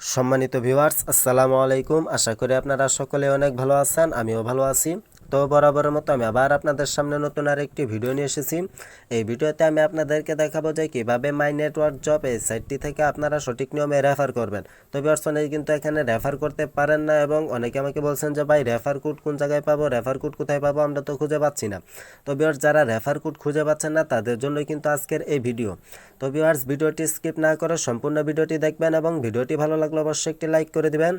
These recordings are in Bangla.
সম্মানিত ভিউয়ার্স আসসালামু আলাইকুম। আশা করি আপনারা সকলে অনেক ভালো আছেন আমিও ভালো আছি। তো বরাবরের মতো আমি আবার আপনাদের সামনে নতুন আর একটি ভিডিও নিয়ে এসেছি। এই ভিডিওতে আমি আপনাদেরকে দেখাবো যে কীভাবে মাই নেটওয়ার্ক জব এই সাইটটি থেকে আপনারা সঠিক নিয়মে রেফার করবেন। তো অনেকে কিন্তু এখানে রেফার করতে পারেন না এবং অনেকে আমাকে বলছেন যে, ভাই রেফার কোড কোন জায়গায় পাবো? রেফার কোড কোথায় পাবো? আমরা তো খুঁজে পাচ্ছি না। তো যারা রেফার কোড খুঁজে পাচ্ছেন না, তাদের জন্য কিন্তু আজকের এই ভিডিও। তো ভিডিওটি স্কিপ না করে সম্পূর্ণ ভিডিওটি দেখবেন এবং ভিডিওটি ভালো লাগলে অবশ্যই একটি লাইক করে দিবেন।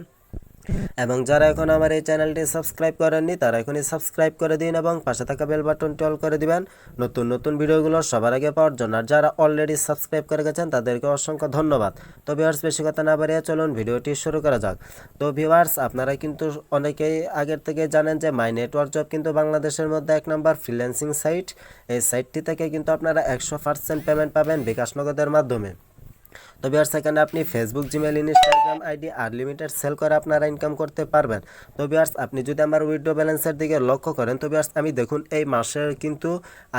এবং যারা এখন আমার এই চ্যানেলটি সাবস্ক্রাইব করেননি, তারা এখনই সাবস্ক্রাইব করে দিন এবং পাশে থাকা বেল বাটনটি অল করে দিবেন। নতুন নতুন ভিডিওগুলো সবার আগে পাওয়ার জন্য। আর যারা অলরেডি সাবস্ক্রাইব করে গেছেন, তাদেরকে অসংখ্য ধন্যবাদ। তো ভিউয়ার্স বেশি কথা না বাড়িয়ে চলুন ভিডিওটি শুরু করা যাক। তো ভিউয়ার্স আপনারা কিন্তু অনেকেই আগের থেকে জানেন যে মাই নেটওয়ার্ক জব কিন্তু বাংলাদেশের মধ্যে এক নম্বর ফ্রিল্যান্সিং সাইট এই সাইটটি থেকে কিন্তু আপনারা একশো পার্সেন্ট পেমেন্ট পাবেন বিকাশ নগদের মাধ্যমে। তো বিয়ার্স এখানে আপনি Facebook Gmail Instagram ID unlimited sell করে আপনারা ইনকাম করতে পারবেন। তো বিয়ার্স আপনি যদি আমার উইড্রো ব্যালেন্সের দিকে লক্ষ্য করেন তো বিয়ার্স আমি দেখুন এই মাসের কিন্তু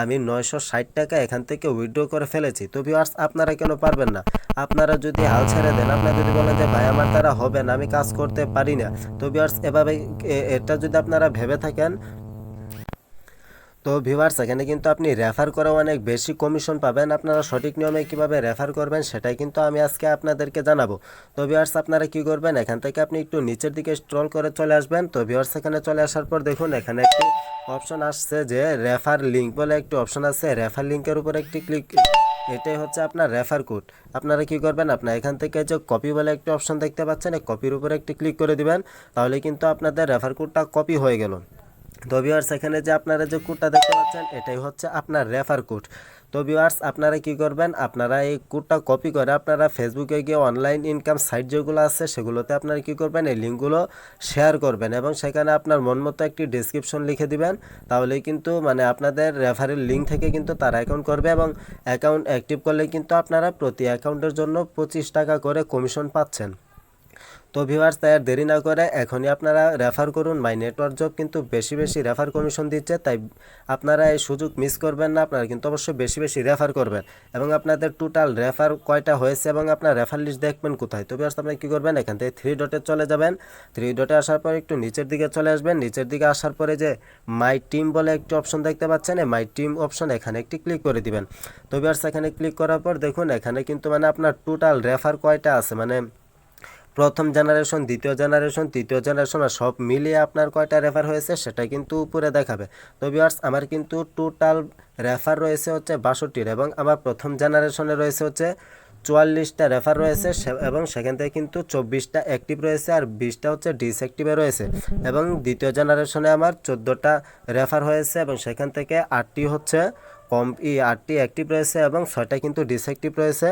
আমি নয়শো ষাট টাকা এখান থেকে উইড্রো করে ফেলেছি। তো বিয়ার্স আপনারা কেন পারবেন না? আপনারা যদি হাল ছেড়ে দেন, আপনারা যদি বলেন যে, ভাই, আমার দ্বারা হবে না, আমি কাজ করতে পারি না। তো বিয়ার্স এভাবে এটা যদি আপনারা ভেবে থাকেন তো ভিউয়ার্স এখানে কিন্তু আপনি রেফার করে অনেক বেশি কমিশন পাবেন। আপনারা সঠিক নিয়মে কীভাবে রেফার করবেন সেটাই কিন্তু আমি আজকে আপনাদেরকে জানাব। তো ভিউয়ার্স আপনারা কি করবেন? এখান থেকে আপনি একটু নিচের দিকে স্ট্রল করে চলে আসবেন। তো ভিউয়ার্স এখানে চলে আসার পর দেখুন, এখানে একটি অপশন আসছে যে রেফার লিঙ্ক বলে একটি অপশন আছে। রেফার লিঙ্কের উপর একটি ক্লিক এটাই হচ্ছে আপনার রেফার কোড আপনারা কি করবেন? আপনার এখান থেকে যে কপি বলে একটি অপশন দেখতে পাচ্ছেন, এই কপির উপরে একটি ক্লিক করে দিবেন। তাহলে কিন্তু আপনাদের রেফার কোডটা কপি হয়ে গেল। তো ভিউয়ার্স এখানে যে আপনারা যে কোডটা দেখতে পাচ্ছেন, এটাই হচ্ছে আপনার রেফার কোড তো ভিউয়ার্স আপনারা কি করবেন? আপনারা এই কোডটা কপি করে আপনারা ফেসবুকে গিয়ে অনলাইন ইনকাম সাইট যেগুলো আছে, সেগুলোতে আপনারা কি করবেন? এই লিঙ্কগুলো শেয়ার করবেন এবং সেখানে আপনার মন মতো একটি ডিসক্রিপশন লিখে দিবেন। তাহলে কিন্তু মানে আপনাদের রেফারের লিঙ্ক থেকে কিন্তু তারা অ্যাকাউন্ট করবে এবং অ্যাকাউন্ট অ্যাক্টিভ করলে কিন্তু আপনারা প্রতি অ্যাকাউন্টের জন্য পঁচিশ টাকা করে কমিশন পাচ্ছেন। তো ভিউয়ার্স তাই আর দেরি না করে এখনই আপনারা রেফার করুন। মাই নেটওয়ার্ক জব কিন্তু বেশি বেশি রেফার কমিশন দিচ্ছে, তাই আপনারা এই সুযোগ মিস করবেন না, আপনারা কিন্তু অবশ্যই বেশি বেশি রেফার করবেন। এবং আপনাদের টোটাল রেফার কয়টা হয়েছে এবং আপনার রেফার লিস্ট দেখবেন কোথায়? তো ভিউয়ার্স আপনি কী করবেন? এখান থেকে থ্রি ডটে চলে যাবেন। থ্রি ডটে আসার পর একটু নিচের দিকে চলে আসবেন। নিচের দিকে আসার পরে যে মাই টিম বলে একটি অপশন দেখতে পাচ্ছেন মাই টিম অপশন এখানে একটি ক্লিক করে দিবেন। তো ভিউয়ার্স এখানে ক্লিক করার পর দেখুন, এখানে কিন্তু মানে আপনার টোটাল রেফার কয়টা আছে? মানে প্রথম জেনারেশন দ্বিতীয় জেনারেশন তৃতীয় জেনারেশন আর সব মিলিয়ে আপনার কয়টা রেফার হয়েছে সেটা কিন্তু উপরে দেখাবে। তো ভিউয়ার্স আমার কিন্তু টোটাল রেফার রয়েছে হচ্ছে বাষট্টির এবং আমার প্রথম জেনারেশনে রয়েছে হচ্ছে চুয়াল্লিশটা রেফার রয়েছে এবং সেখান থেকে কিন্তু চব্বিশটা অ্যাক্টিভ রয়েছে আর বিশটা হচ্ছে ডিসঅ্যাক্টিভে রয়েছে। এবং দ্বিতীয় জেনারেশনে আমার চোদ্দোটা রেফার হয়েছে এবং সেখান থেকে আটটি হচ্ছে কম ই আটটি অ্যাক্টিভ রয়েছে এবং ছয়টা কিন্তু ডিসঅ্যাক্টিভ রয়েছে।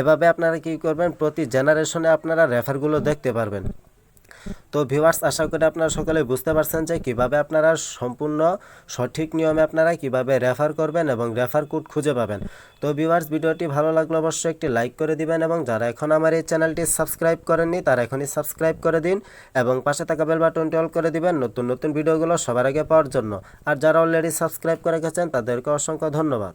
এভাবে আপনারা কি করবেন? প্রতি জেনারেশনে আপনারা রেফারগুলো দেখতে পারবেন। তো ভিউয়ার্স আশা করি আপনারা সকলে বুঝতে পারছেন যে কীভাবে আপনারা সম্পূর্ণ সঠিক নিয়মে আপনারা কীভাবে রেফার করবেন এবং রেফার কোড খুঁজে পাবেন। তো ভিউয়ার্স ভিডিওটি ভালো লাগলে অবশ্যই একটি লাইক করে দিবেন এবং যারা এখন আমার এই চ্যানেলটি সাবস্ক্রাইব করেননি, তারা এখনই সাবস্ক্রাইব করে দিন এবং পাশে থাকা বেল বাটনটি অল করে দিবেন নতুন নতুন ভিডিওগুলো সবার আগে পাওয়ার জন্য। আর যারা অলরেডি সাবস্ক্রাইব করে গেছেন, তাদেরকে অসংখ্য ধন্যবাদ।